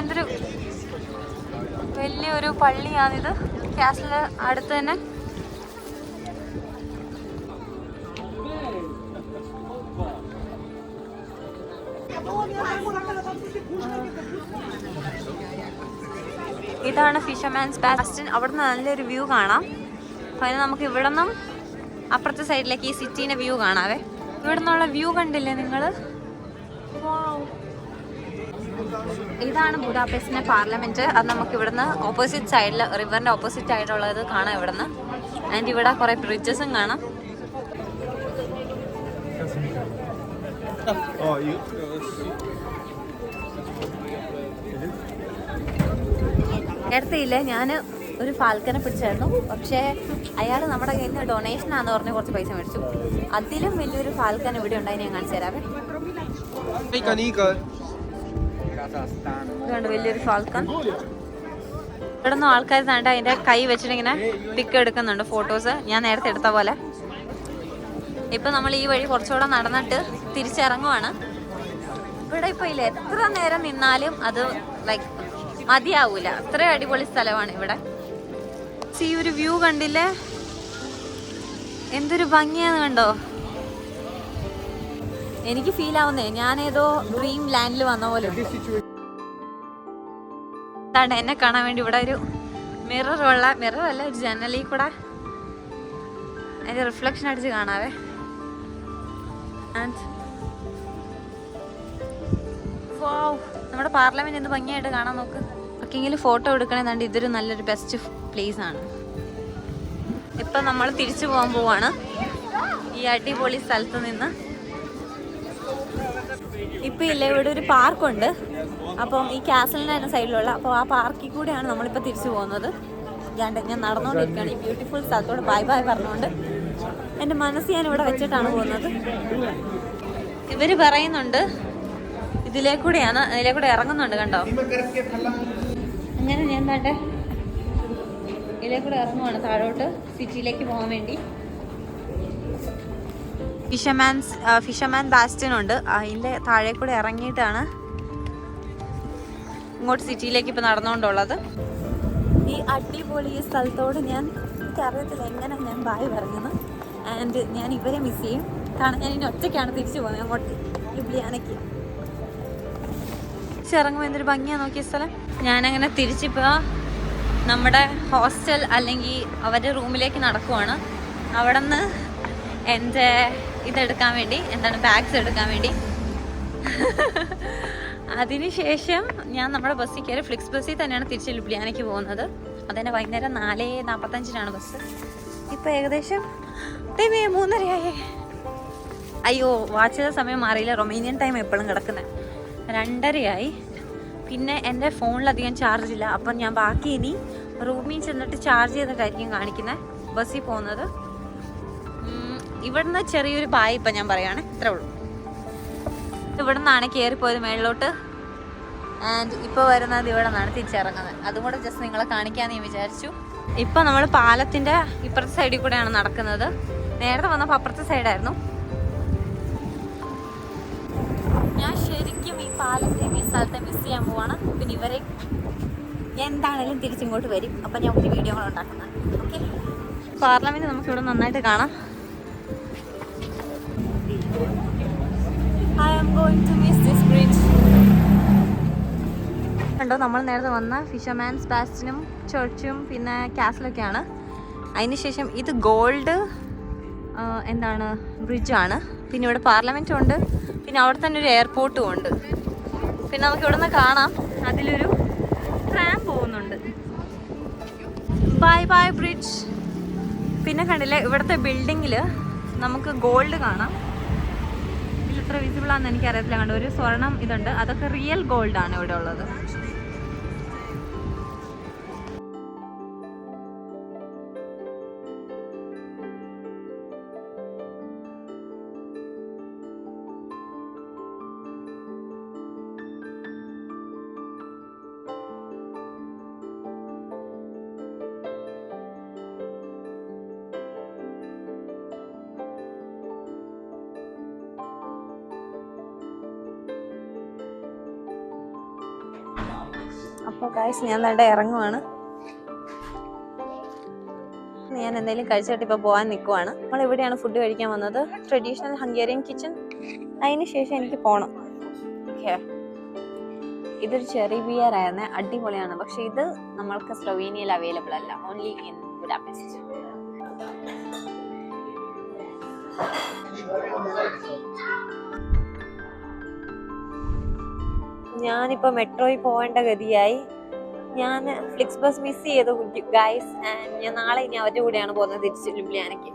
എന്തൊരു വലിയൊരു പള്ളിയാണിത്. കാസിൽ അടുത്ത് തന്നെ. ഇതാണ് ഫിഷർമാൻസ് ബാസ്റ്റിൻ അവിടുന്ന് നല്ലൊരു വ്യൂ കാണാം. അപ്പോൾ അതിന് നമുക്ക് ഇവിടെ നിന്നും അപ്പുറത്തെ സൈഡിലേക്ക് ഈ സിറ്റീന്റെ വ്യൂ കാണാവേ. ഇവിടെ നിന്നുള്ള വ്യൂ കണ്ടില്ലേ നിങ്ങൾ ഇതാണ് ബുഡാപെസ്റ്റിന്റെ പാർലമെന്റ്. അത് നമുക്ക് ഇവിടുന്ന് ഓപ്പോസിറ്റ് സൈഡിൽ റിവറിന്റെ ഓപ്പോസിറ്റ് സൈഡിലുള്ളത് കാണാം ഇവിടുന്ന്. ആൻഡ് ഇവിടെ കുറെ ബ്രിഡ്ജസും കാണാം. നേരത്തെയില്ലേ you. നേരത്തെ ഇല്ലേ ഞാൻ ഒരു ഫാൽക്കനെ പിടിച്ചായിരുന്നു. പക്ഷേ അയാൾ നമ്മുടെ കയ്യിൽ നിന്ന് ഡൊണേഷൻ ആണെന്ന് പറഞ്ഞ് കുറച്ച് പൈസ മേടിച്ചു. അതിലും വലിയൊരു ഫാൽക്കൻ ഇവിടെ ഉണ്ടായി ഞാൻ കാണിച്ചു തരാവേ. വലിയൊരു ഫാൽക്കൺ ഇവിടെ നിന്ന് ആൾക്കാർ താണ്ട് അതിന്റെ കൈ വെച്ചിട്ട് ഇങ്ങനെ പിക്ക് എടുക്കുന്നുണ്ട് ഫോട്ടോസ് ഞാൻ നേരത്തെ എടുത്ത പോലെ. ഇപ്പൊ നമ്മൾ ഈ വഴി കുറച്ചുകൂടെ നടന്നിട്ട് തിരിച്ചിറങ്ങുവാണ്. ഇവിടെ ഇപ്പൊ ഇല്ല എത്ര നേരം നിന്നാലും അത് ലൈക്ക് മതിയാവൂല. അത്ര അടിപൊളി സ്ഥലമാണ് ഇവിടെ. ഈ ഒരു വ്യൂ കണ്ടില്ലേ? എന്തൊരു ഭംഗിയാന്ന് കണ്ടോ? എനിക്ക് ഫീൽ ആവുന്നേ. ഞാനേതോ ഡ്രീം ലാൻഡിൽ വന്ന പോലെ അതാണ് എന്നെ കാണാൻ വേണ്ടി ഇവിടെ ഒരു മിറർ ഉള്ള ഒരു ജനലിൽ കൂടെ അതിന്റെ റിഫ്ലക്ഷൻ അടിച്ച് കാണാവേ. നമ്മുടെ പാർലമെന്റ് എന്ത് ഭംഗിയായിട്ട് കാണാൻ നോക്ക്. ഒക്കെങ്കിലും ഫോട്ടോ എടുക്കണമെന്നുണ്ട് ഇതൊരു നല്ലൊരു ബെസ്റ്റ് പ്ലേസ് ആണ്. ഇപ്പൊ നമ്മൾ തിരിച്ചു പോകാൻ പോവാണ്. ഈ അടിപൊളി സ്ഥലത്ത് നിന്ന്. ഇപ്പൊ ഇല്ല ഇവിടെ ഒരു പാർക്കുണ്ട്. അപ്പം ഈ കാസലിന്റെ തന്നെ സൈഡിലുള്ള. അപ്പോൾ ആ പാർക്കിൽ കൂടെയാണ് നമ്മളിപ്പോൾ തിരിച്ചു പോകുന്നത്. ഞാൻ ഞാൻ നടന്നുകൊണ്ടിരിക്കുകയാണ് ഈ ബ്യൂട്ടിഫുൾ സ്ഥലത്തോട് ബൈ ബൈ പറഞ്ഞുകൊണ്ട് എന്റെ മനസ്സ് ഞാൻ ഇവിടെ വെച്ചിട്ടാണ് പോകുന്നത്. ഇവർ പറയുന്നുണ്ട് ഇതിലേ കൂടെയാണ് ഇറങ്ങുന്നുണ്ട് കണ്ടോ? അങ്ങനെ ഞാൻ എന്താട്ടെ ഇതിലേ കൂടെ ഇറങ്ങുവാണ് താഴോട്ട് സിറ്റിയിലേക്ക് പോകാൻ വേണ്ടി. ഫിഷർമാൻസ് ഫിഷർമാൻ ബാസ്റ്റൻ ഉണ്ട്. അതിന്റെ താഴെ കൂടെ ഇറങ്ങിയിട്ടാണ് ഇങ്ങോട്ട് സിറ്റിയിലേക്ക് ഇപ്പം നടന്നുകൊണ്ടുള്ളത്. ഈ അടിപൊളി ഈ സ്ഥലത്തോട് ഞാൻ എനിക്കറിയത്തില്ല എങ്ങനെ ഞാൻ ബായ് പറഞ്ഞത് ആൻഡ് ഞാൻ ഇവരെ മിസ് ചെയ്യും. കാരണം ഞാൻ ഇനി ഒറ്റയ്ക്കാണ് തിരിച്ചു പോകുന്നത്. അങ്ങോട്ട് ലുബ്ലിയാനയ്ക്ക്. ഇറങ്ങുമ്പോൾ എന്തൊരു ഭംഗിയാണ് നോക്കിയ സ്ഥലം. ഞാനങ്ങനെ തിരിച്ചിപ്പോൾ നമ്മുടെ ഹോസ്റ്റൽ അല്ലെങ്കിൽ അവരുടെ റൂമിലേക്ക് നടക്കുവാണ്. അവിടെ നിന്ന് എന്റെ ഇതെടുക്കാൻ വേണ്ടി എന്താണ് ബാഗ്സ് എടുക്കാൻ വേണ്ടി. അതിനുശേഷം ഞാൻ നമ്മുടെ ബസ്സിൽ കയറി ഫ്ലിക്സ് ബസ്സിൽ തന്നെയാണ് തിരിച്ച് ലുബ്ലിയാനയ്ക്ക് പോകുന്നത്. അതെന്നെ വൈകുന്നേരം നാല് നാൽപ്പത്തഞ്ചിനാണ് ബസ്. ഇപ്പം ഏകദേശം ടൈമേ മൂന്നരയായേ. അയ്യോ വാച്ചിലെ സമയം മാറിയില്ല. റൊമേനിയൻ ടൈം എപ്പോഴും കിടക്കുന്നത് രണ്ടരയായി. പിന്നെ എന്റെ ഫോണിലധികം ചാർജ് ഇല്ല. അപ്പം ഞാൻ ബാക്കി ഇനി റൂമിൽ ചെന്നിട്ട് ചാർജ് ചെയ്തിട്ടായിരിക്കും കാണിക്കുന്നത് ബസ്സിൽ പോകുന്നത്. ഇവിടുന്ന് ചെറിയൊരു പായ ഇപ്പം ഞാൻ പറയുകയാണ് ഇത്രേ ഉള്ളൂ. ഇവിടെ നിന്നാണ് കയറിപ്പോയത് മേളിലോട്ട്. ആൻഡ് ഇപ്പോൾ വരുന്നത് ഇവിടെ നിന്നാണ് തിരിച്ചിറങ്ങുന്നത്. അതും കൂടെ ജസ്റ്റ് നിങ്ങളെ കാണിക്കാമെന്ന് ഞാൻ വിചാരിച്ചു. ഇപ്പം നമ്മൾ പാലത്തിന്റെ ഇപ്പുറത്തെ സൈഡിൽ കൂടെയാണ് നടക്കുന്നത്. നേരത്തെ വന്നപ്പോൾ അപ്പുറത്തെ സൈഡായിരുന്നു. ഞാൻ ശരിക്കും ഈ പാലത്തെയും ഈ സ്ഥലത്തെ മിസ് ചെയ്യാൻ പോവാണ്. പിന്നെ ഇവരെ എന്താണേലും തിരിച്ചിങ്ങോട്ട് വരും. അപ്പം ഞാൻ ഒരു വീഡിയോ ഉണ്ടാക്കുന്നത്. ഓക്കെ പാർലമെന്റ് നമുക്കിവിടെ നന്നായിട്ട് കാണാം. I am going to miss this bridge കണ്ടോ നമ്മൾ നേരത്തെ വന്ന ഫിഷർമാൻസ് ബാസ്റ്റിനും ചർച്ചും പിന്നെ കാസിലൊക്കെയാണ് അതിനുശേഷം ഇത് ഗോൾഡ് എന്താണ് ബ്രിഡ്ജാണ് പിന്നെ ഇവിടെ പാർലമെന്റും ഉണ്ട്. പിന്നെ അവിടെ തന്നെ ഒരു എയർപോർട്ടും ഉണ്ട്. പിന്നെ നമുക്ക് ഇവിടെ നിന്ന് കാണാം. അതിലൊരു ട്രാം പോകുന്നുണ്ട്. ബൈ ബൈ ബ്രിഡ്ജ് പിന്നെ കണ്ടില്ലേ ഇവിടുത്തെ ബിൽഡിങ്ങിൽ നമുക്ക് ഗോൾഡ് കാണാം. ഇത്ര വിസിബിൾ ആണെന്ന് എനിക്കറിയത്തില്ല. കണ്ടു? ഒരു സ്വർണം ഇതുണ്ട്. അതൊക്കെ റിയൽ ഗോൾഡ് ആണ് ഇവിടെ ഉള്ളത്. അപ്പോൾ കാശ് ഞാൻ വേണ്ട ഇറങ്ങുവാണ്. ഞാൻ എന്തെങ്കിലും കഴിച്ചിട്ട് ഇപ്പോൾ പോകാൻ നിൽക്കുവാണ് നമ്മൾ എവിടെയാണ് ഫുഡ് കഴിക്കാൻ വന്നത്. ട്രഡീഷണൽ ഹംഗേറിയൻ കിച്ചൺ അതിന് ശേഷം എനിക്ക് പോകണം ഇതൊരു ചെറി ബിയർ അടിപൊളിയാണ്. പക്ഷെ ഇത് നമ്മൾക്ക് സ്ലൊവീനിയയിൽ അവൈലബിൾ അല്ല. ഓൺലി ഇൻ ബുഡാപെസ്റ്റ് ഞാനിപ്പോൾ മെട്രോയിൽ പോകേണ്ട ഗതിയായി. ഞാൻ ഫ്ലിക്സ് ബസ് മിസ് ചെയ്തു ഗൈസ് ആൻഡ് ഞാൻ നാളെ ഇനി അവരുടെ കൂടെയാണ് പോകുന്നത് തിരിച്ച് ലുബ്ലിയാനയ്ക്ക്